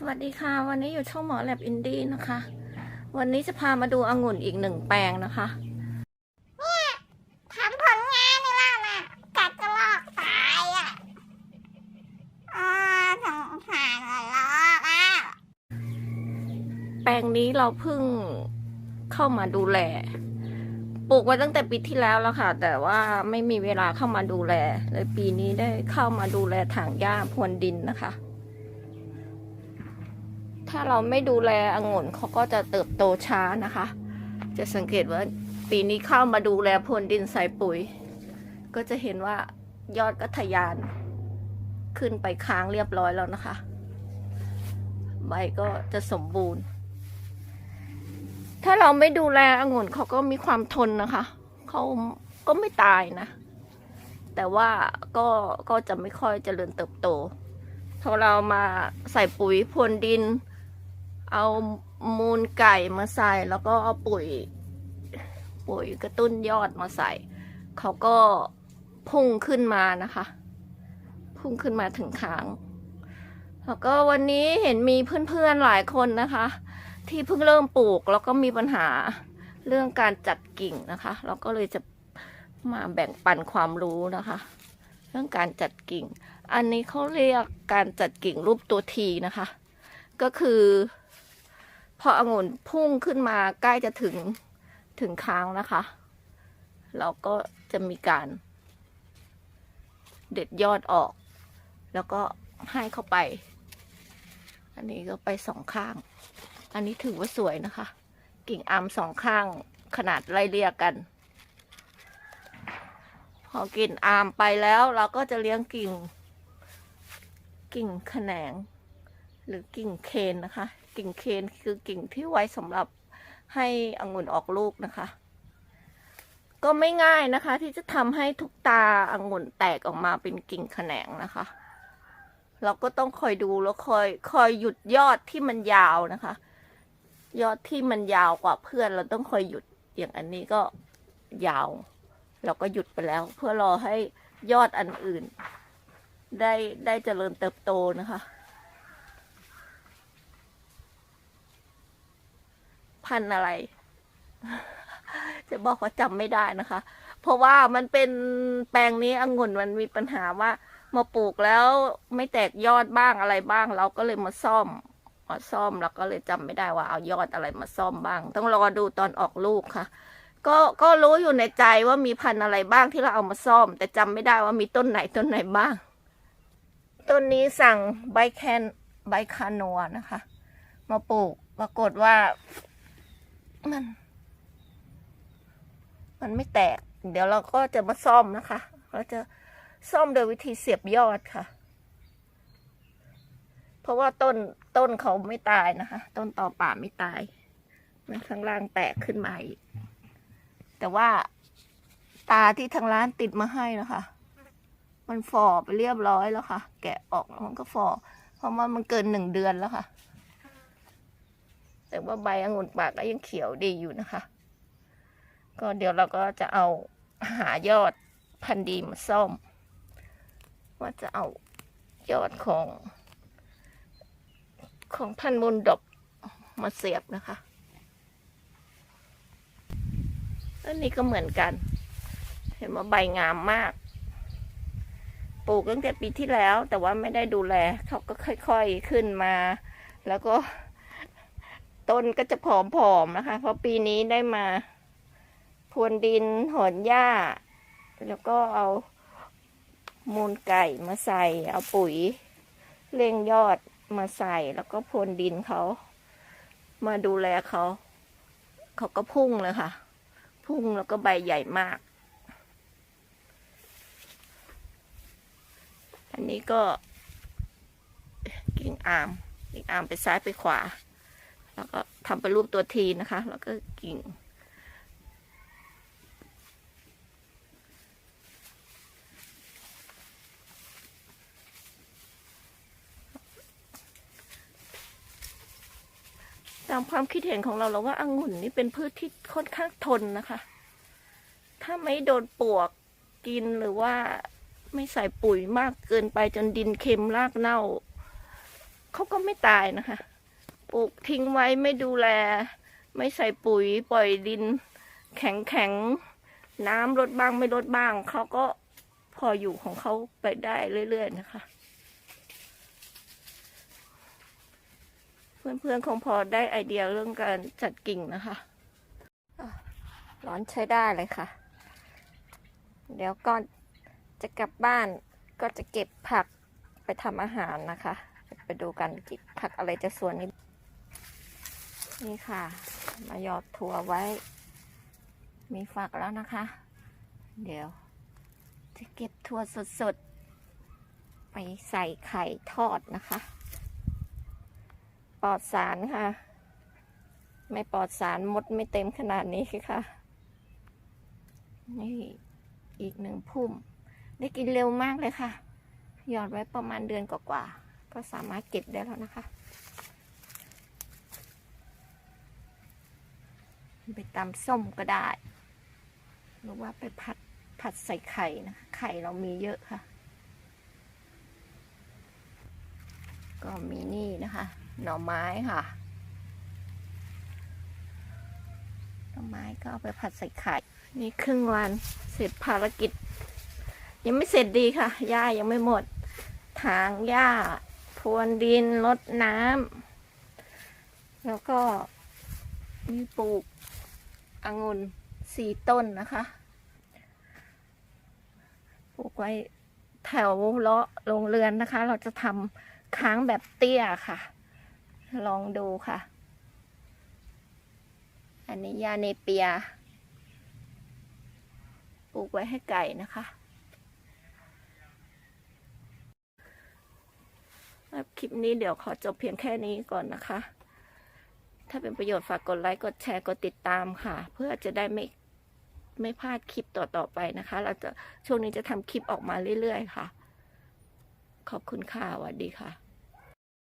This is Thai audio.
สวัสดีค่ะ วันนี้อยู่ช่องหมอแลบอินดี้นะคะ วันนี้จะพามาดูองุ่นอีกหนึ่งแปลงนะคะทำผลงานนี่ล่ะน่ะกัดกระลอกตายอะอ่าสงสารกระลอกอะแปลงนี้เราเพิ่งเข้ามาดูแลปลูกไว้ตั้งแต่ปีที่แล้วแล้วค่ะ แต่ว่าไม่มีเวลาเข้ามาดูแลเลยปีนี้ได้เข้ามาดูแลถางหญ้าพรวนดินนะคะ ถ้าเราไม่ดูแลองุ่นเขาก็จะเติบโตช้านะคะ จะสังเกตว่าปีนี้เข้ามาดูแลพรวนดินใส่ปุ๋ย ก็จะเห็นว่ายอดก็ทะยาน ขึ้นไปค้างเรียบร้อยแล้วนะคะ ใบก็จะสมบูรณ์ ถ้าเราไม่ดูแลองุ่นเขาก็มีความทนนะคะ เขาก็ไม่ตายนะ แต่ว่าก็ก็จะไม่ค่อยเจริญเติบโตพอเรามาใส่ปุ๋ยพรวนดิน เอามูลไก่มาใส่แล้วก็เอาปุ๋ย ปุ๋ยกระตุ้นยอดมาใส่ เขาก็พุ่งขึ้นมานะคะ พุ่งขึ้นมาถึงค้างแล้วก็วันนี้เห็นมีเพื่อนๆหลายคนนะคะ ที่เพิ่งเริ่มปลูกแล้วก็มีปัญหาเรื่องการจัดกิ่งนะคะ เราก็เลยจะมาแบ่งปันความรู้นะคะ เรื่องการจัดกิ่ง อันนี้เขาเรียกการจัดกิ่งรูปตัวทีนะคะ ก็คือ พอองุ่นพุ่งขึ้นมาใกล้จะถึงถึงค้างนะคะ เราก็จะมีการ เด็ดยอดออก แล้วก็ให้เข้าไป อันนี้ก็ไปสองข้าง อันนี้ถือว่าสวยนะคะ กิ่งอามสองข้างขนาดไล่เรียกกัน พอกิ่งอามไปแล้วเราก็จะเลี้ยงกิ่ง กิ่งแขนง หรือกิ่งเคนนะคะ กิ่งเคนคือกิ่งที่ไว้สำหรับให้องุ่นออกลูกนะคะ ก็ไม่ง่ายนะคะ ที่จะทำให้ทุกตาองุ่นแตกออกมาเป็นกิ่งแขนงนะคะ เราก็ต้องคอยดูแล้วคอยคอยหยุดยอดที่มันยาวนะคะ ยอดที่มันยาวกว่าเพื่อนเราต้องคอยหยุดอย่างอันนี้ก็ยาว เราก็หยุดไปแล้ว เพื่อรอให้ยอดอันอื่น ได้ได้เจริญเติบโตนะคะ พันธุ์อะไร จะบอกว่าจำไม่ได้นะคะ เพราะว่ามันเป็นแปลงนี้องุ่นมันมีปัญหาว่ามาปลูกแล้วไม่แตกยอดบ้างอะไรบ้าง เราก็เลยมาซ่อมมาซ่อมแล้วก็เลยจำไม่ได้ว่าเอายอดอะไรมาซ่อมบ้าง ต้องรอดูตอนออกลูกค่ะ ก็ก็รู้อยู่ในใจว่ามีพันธุ์อะไรบ้างที่เราเอามาซ่อม แต่จำไม่ได้ว่ามีต้นไหนต้นไหนบ้าง ต้นนี้สั่งใบแคนใบคาโนวนะคะ มาปลูกปรากฏว่า มัน มันไม่แตก เดี๋ยวเราก็จะมาซ่อมนะคะ เราจะซ่อมโดยวิธีเสียบยอดค่ะ เพราะว่าต้นต้นเขาไม่ตายนะคะ ต้นต่อป่าไม่ตาย มันข้างล่างแตกขึ้นมาอีก แต่ว่าตาที่ทางร้านติดมาให้นะคะ มันฝ่อไปเรียบร้อยแล้วค่ะ แกะออกแล้วมันก็ฝ่อ เพราะว่ามันเกินหนึ่งเดือนแล้วค่ะ แต่ว่าใบองุ่นปากก็ยังเขียวดีอยู่นะคะ ก็เดี๋ยวเราก็จะเอาหายอดพันธุ์ดีมาซ่อม ว่าจะเอายอดของ ของพันธุ์มุนดบมาเสียบนะคะอันนี้ก็เหมือนกัน เห็นว่าใบงามมากปลูกตั้งแต่ปีที่แล้ว แต่ว่าไม่ได้ดูแลเขาก็ค่อย ๆขึ้นมา แล้วก็ ต้นก็จะผอมๆนะคะ เพราะปีนี้ได้มาพรวนดินหอนหญ้า แล้วก็เอามูลไก่มาใส่ เอาปุ๋ยเร่งยอดมาใส่ แล้วก็พรวนดินเขา มาดูแลเขา เขาก็พุ่งเลยค่ะ พุ่งแล้วก็ใบใหญ่มาก อันนี้ก็กิ่งอามกิ่งอามไปซ้ายไปขวา แล้วก็ทำเป็นรูปตัวทีนะคะ แล้วก็กิ่ง ตามความคิดเห็นของเราเราว่าองุ่นนี่เป็นพืชที่ค่อนข้างทนนะคะ ถ้าไม่โดนปวกกินหรือว่าไม่ใส่ปุ๋ยมากเกินไปจนดินเค็มรากเน่า เขาก็ไม่ตายนะคะ ปลูกทิ้งไว้ไม่ดูแล ไม่ใส่ปุ๋ยปล่อยดิน แข็งแข็งน้ำลดบ้างไม่ลดบ้าง เขาก็พออยู่ของเขาไปได้เรื่อยๆนะคะ เพื่อนๆคงพอได้ไอเดียเรื่องการจัดกิ่งนะคะร้อนใช้ได้เลยค่ะ เดี๋ยวก่อนจะกลับบ้านก็จะเก็บผักไปทำอาหารนะคะ ไปดูกันจิบผักอะไรจะสวนนี้ นี่ค่ะ มาหยอดถั่วไว้ มีฝักแล้วนะคะ เดี๋ยว จะเก็บถั่วสดๆ ไปใส่ไข่ทอดนะคะ ปลอดสารค่ะ ไม่ปลอดสารมดไม่เต็มขนาดนี้ค่ะ นี่อีกหนึ่งพุ่ม ได้กินเร็วมากเลยค่ะ หยอดไว้ประมาณเดือนกว่าๆก็สามารถเก็บได้แล้วนะคะ ไปตำส้มก็ได้ หรือว่าไปผัดผัดใส่ไข่นะไข่เรามีเยอะค่ะ ก็มีนี่นะคะ หน่อไม้ค่ะ หน่อไม้ก็เอาไปผัดใส่ไข่ นี่ครึ่งวันเสร็จภารกิจ ยังไม่เสร็จดีค่ะหญ้ายังไม่หมด ถางหญ้าพรวนดินรดน้ำแล้วก็มีปลูก องุ่นสี่ต้นนะคะปลูกไว้แถวเลาะโรงเรือนนะคะ เราจะทำค้างแบบเตี้ยค่ะ ลองดูค่ะ อันนี้ยาเนเปียปลูกไว้ให้ไก่นะคะคลิปนี้เดี๋ยวขอจบเพียงแค่นี้ก่อนนะคะ ถ้าเป็นประโยชน์ฝากกดไลค์กดแชร์กดติดตามค่ะ เพื่อจะได้ไม่ไม่พลาดคลิปต่อๆไปนะคะ เราจะช่วงนี้จะทำคลิปออกมาเรื่อยๆค่ะ ขอบคุณค่ะสวัสดีค่ะ